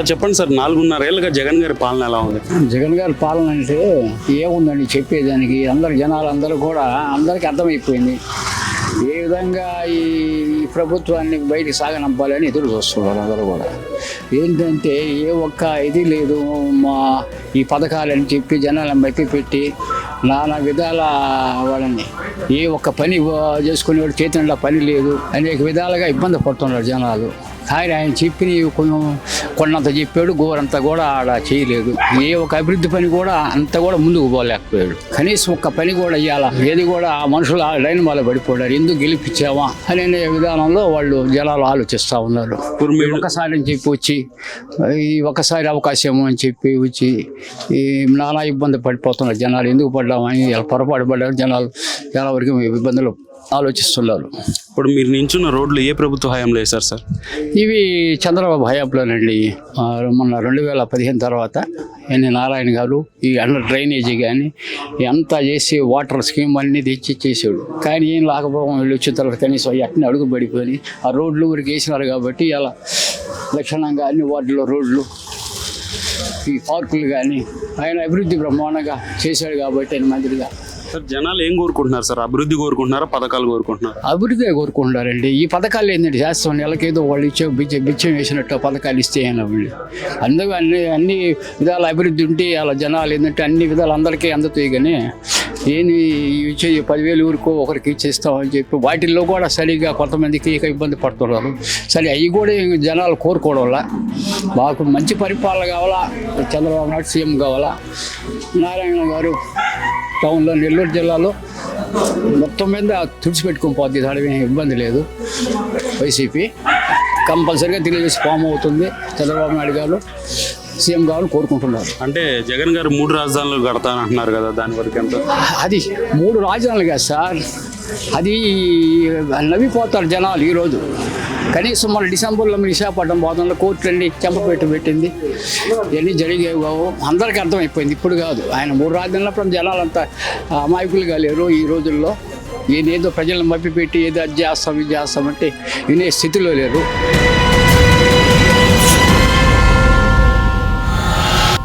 Sir చెప్పండి sir నాలుగున్నరేళ్ళుగా Jagan గారి పాలన ఎలా ఉంది? జగన్ గారి పాలన అంటే ఏముందండి చెప్పేదానికి? అందరు జనాలు అందరూ కూడా అందరికీ అర్థమైపోయింది. ఏ విధంగా ఈ ప్రభుత్వాన్ని బయటికి సాగనంపాలని ఎదురు చూస్తున్నారు అందరూ కూడా. ఏంటంటే ఏ ఒక్క ఇది లేదు. మా ఈ పథకాలని చెప్పి జనాలను మప్పి పెట్టి నానా విధాల వాళ్ళని ఏ ఒక్క పని చేసుకునేవాడు చేతిలో పని లేదు. అనేక విధాలుగా ఇబ్బంది పడుతున్నారు జనాలు. కానీ ఆయన చెప్పిన కొంచెం కొన్నంత చెప్పాడు గోరంతా కూడా ఆడ చేయలేదు. ఏ ఒక అభివృద్ధి పని కూడా అంత కూడా ముందుకు పోలేకపోయాడు. కనీసం ఒక్క పని కూడా ఇవ్వాల ఏది కూడా ఆ మనుషులు ఆ లైన్ వాళ్ళ పడిపోయారు. ఎందుకు గెలిపించావా అనే విధానంలో వాళ్ళు జనాలు ఆలోచిస్తూ ఉన్నారు. ఒకసారి అని చెప్పి వచ్చి ఈ ఒకసారి అవకాశం అని చెప్పి వచ్చి ఈ నానా ఇబ్బంది పడిపోతున్నారు జనాలు. ఎందుకు పడ్డామని పొరపాటు పడ్డారు జనాలు. చాలా వరకు ఇబ్బందులు ఆలోచిస్తున్నారు. ఇప్పుడు మీరు నించున్న రోడ్లు ఏ ప్రభుత్వ హయాంలో వేశారు సార్? ఇవి చంద్రబాబు హయాంలోనండి. మొన్న రెండు వేల పదిహేను తర్వాత ఎన్ని నారాయణ గారు ఈ అండర్ డ్రైనేజీ కానీ అంతా చేసి వాటర్ స్కీమ్ అన్నీ తెచ్చి చేసాడు కానీ ఏం లాకపోవడం వీళ్ళు వచ్చిన తర్వాత కనీసం ఎట్టని అడుగు పడిపోయి ఆ రోడ్లు ఊరికి వేసినారు కాబట్టి అలా లక్షణంగా అన్ని వార్డులో రోడ్లు ఈ పార్కులు కానీ ఆయన అభివృద్ధి బ్రహ్మాండంగా చేశాడు కాబట్టి ఆయన మంత్రిగా. సార్ జనాలు ఏం కోరుకుంటున్నారు సార్? అభివృద్ధి కోరుకుంటున్నారా? పథకాలు కోరుకుంటున్నారు? అభివృద్ధి కోరుకుంటున్నారండి. ఈ పథకాలు ఏంటంటే చేస్తాం. నెలకేదో వాళ్ళు ఇచ్చే బిచ్చ బిచ్చం వేసినట్టు పథకాలు ఇస్తే అయినా అందరూ అన్ని అన్ని విధాల అభివృద్ధి ఉంటే అలా జనాలు ఏంటంటే అన్ని విధాలు అందరికీ అందుతాయి కానీ ఏమి ఇచ్చే పదివేలు ఊరికో ఒకరికి ఇచ్చేస్తామని చెప్పి వాటిల్లో కూడా సరిగా కొంతమందికి ఇబ్బంది పడుతున్నారు. సరే అవి కూడా జనాలు కోరుకోవడం వల్ల మాకు మంచి పరిపాలన కావాలా? చంద్రబాబు నాయుడు సీఎం కావాలా? నారాయణ గారు టౌన్లో నెల్లూరు జిల్లాలో మొత్తం మీద తుడిచిపెట్టుకుని పోద్ది. దాని ఇబ్బంది లేదు. వైసీపీ కంపల్సరీగా తెలుగుదేశం ఫామ్ అవుతుంది. చంద్రబాబు నాయుడు గారు సీఎం కావాలని కోరుకుంటున్నారు. అంటే జగన్ గారు మూడు రాజధానులు కడతానంటున్నారు కదా దాని వరకు ఎంత? అది మూడు రాజధానులు కదా సార్. అది నవ్విపోతారు జనాలు ఈరోజు. కనీసం మన డిసెంబర్లో విశాఖపట్నం పోతంలో కోర్టులన్నీ చెంపపెట్టు పెట్టింది. ఇవన్నీ జరిగేవి కావు అందరికీ అర్థమైపోయింది. ఇప్పుడు కాదు. ఆయన మూడు రాజ్యాలప్పుడు జనాలు అంతా అమాయకులుగా లేరు ఈ రోజుల్లో. ఏదేదో ప్రజలను మప్పిపెట్టి ఏదో అది చేస్తాం ఇది చేస్తామంటే వినే స్థితిలో లేరు.